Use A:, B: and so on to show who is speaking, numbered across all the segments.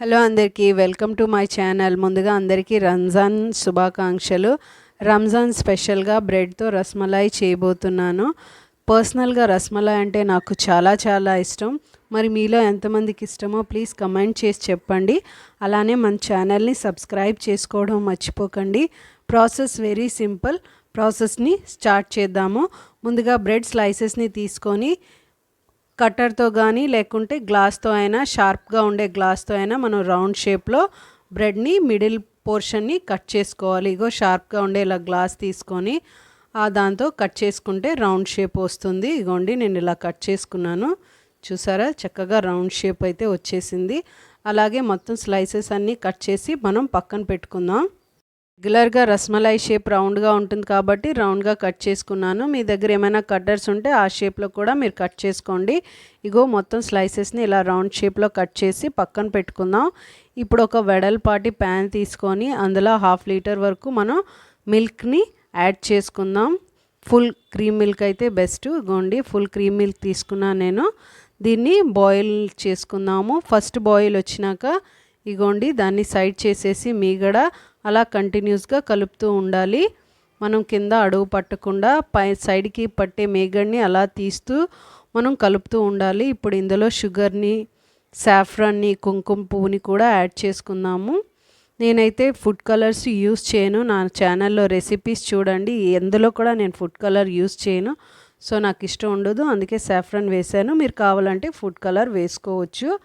A: Hello అందరికీ welcome to my channel. ముందుగా అందరికీ రంజాన్ శుభాకాంక్షలు. రంజాన్ స్పెషల్గా బ్రెడ్తో రస్మలాయి చేయబోతున్నాను. పర్సనల్గా రస్మలాయి అంటే నాకు చాలా చాలా ఇష్టం. మరి మీలో ఎంతమందికి ఇష్టమో ప్లీజ్ కమెంట్ చేసి చెప్పండి. అలానే మన ఛానల్ని సబ్స్క్రైబ్ చేసుకోవడం మర్చిపోకండి. Process very simple. ప్రాసెస్ని స్టార్ట్ చేద్దాము. ముందుగా బ్రెడ్ స్లైసెస్ని తీసుకొని కట్టర్తో కానీ లేకుంటే గ్లాస్తో అయినా షార్ప్గా ఉండే గ్లాస్తో అయినా మనం రౌండ్ షేప్లో బ్రెడ్ని మిడిల్ పోర్షన్ని కట్ చేసుకోవాలి. ఇగో షార్ప్గా ఉండే ఇలా గ్లాస్ తీసుకొని ఆ దాంతో కట్ చేసుకుంటే రౌండ్ షేప్ వస్తుంది. ఇగోండి నేను ఇలా కట్ చేసుకున్నాను. చూసారా? చక్కగా రౌండ్ షేప్ అయితే వచ్చేసింది. అలాగే మొత్తం స్లైసెస్ అన్నీ కట్ చేసి మనం పక్కన పెట్టుకుందాం. రెగ్యులర్గా రస్మలై షేప్ రౌండ్గా ఉంటుంది కాబట్టి రౌండ్గా కట్ చేసుకున్నాను. మీ దగ్గర ఏమైనా కట్టర్స్ ఉంటే ఆ షేప్లో కూడా మీరు కట్ చేసుకోండి. ఇగో మొత్తం స్లైసెస్ని ఇలా రౌండ్ షేప్లో కట్ చేసి పక్కన పెట్టుకుందాం. ఇప్పుడు ఒక వెడల్పాటి ప్యాన్ తీసుకొని అందులో హాఫ్ లీటర్ వరకు మనం మిల్క్ని యాడ్ చేసుకుందాం. ఫుల్ క్రీమ్ మిల్క్ అయితే బెస్ట్. గోండి ఫుల్ క్రీమ్ మిల్క్ తీసుకున్నాను నేను. దీన్ని బాయిల్ చేసుకుందాము. ఫస్ట్ బాయిల్ వచ్చినాక ఇగోండి దాన్ని సైడ్ చేసేసి మీగడ అలా కంటిన్యూస్గా కలుపుతూ ఉండాలి. మనం కింద అడుగు పట్టకుండా పై సైడ్కి పట్టే మేగడ్ని అలా తీస్తూ మనం కలుపుతూ ఉండాలి. ఇప్పుడు ఇందులో షుగర్ని సాఫ్రాన్ని కుంకుమ పువ్వుని కూడా యాడ్ చేసుకుందాము. నేనైతే ఫుడ్ కలర్స్ యూస్ చేయను. నా ఛానల్లో రెసిపీస్ చూడండి. ఎందులో కూడా నేను ఫుడ్ కలర్ యూస్ చేయను. సో నాకు ఇష్టం ఉండదు. అందుకే సాఫ్రాన్ వేసాను మీరు కావాలంటే ఫుడ్ కలర్ వేసుకోవచ్చు.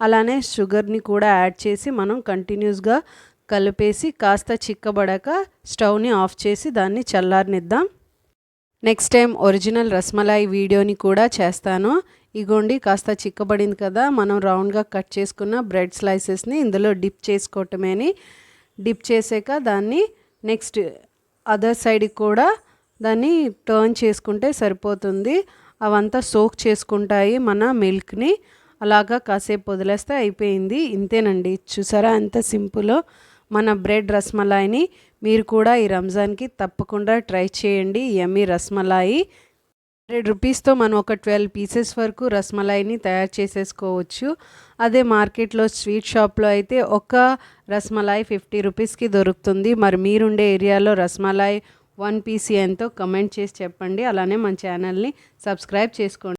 A: అలానే షుగర్ని కూడా యాడ్ చేసి మనం కంటిన్యూస్గా కలిపేసి కాస్త చిక్కబడాక స్టవ్ని ఆఫ్ చేసి దాన్ని చల్లారనిద్దాం. నెక్స్ట్ టైం ఒరిజినల్ రస్మలాయి వీడియోని కూడా చేస్తాను. ఇగోండి కాస్త చిక్కబడింది కదా మనం రౌండ్గా కట్ చేసుకున్న బ్రెడ్ స్లైసెస్ని ఇందులో డిప్ చేసుకోవటమేని. డిప్ చేసాక దాన్ని నెక్స్ట్ అదర్ సైడ్కి కూడా దాన్ని టర్న్ చేసుకుంటే సరిపోతుంది. అవంతా సోక్ చేసుకుంటాయి మన మిల్క్ని. అలాగా కాసేపు వదిలేస్తే అయిపోయింది. ఇంతేనండి. చూసారా ఎంత సింపుల్? మన బ్రెడ్ రస్మలాయిని మీరు కూడా ఈ రంజాన్కి తప్పకుండా ట్రై చేయండి. ఎమ్మి రస్మలాయి హండ్రెడ్ రూపీస్తో మనం ఒక ట్వెల్వ్ పీసెస్ వరకు రస్మలాయిని తయారు చేసేసుకోవచ్చు. అదే మార్కెట్లో స్వీట్ షాప్లో అయితే ఒక రస్మలాయి ఫిఫ్టీ రూపీస్కి దొరుకుతుంది. మరి మీరుండే ఏరియాలో రస్మలాయి వన్ పీసీ ఎంతో కమెంట్ చేసి చెప్పండి. అలానే మన ఛానల్ని సబ్స్క్రైబ్ చేసుకోండి.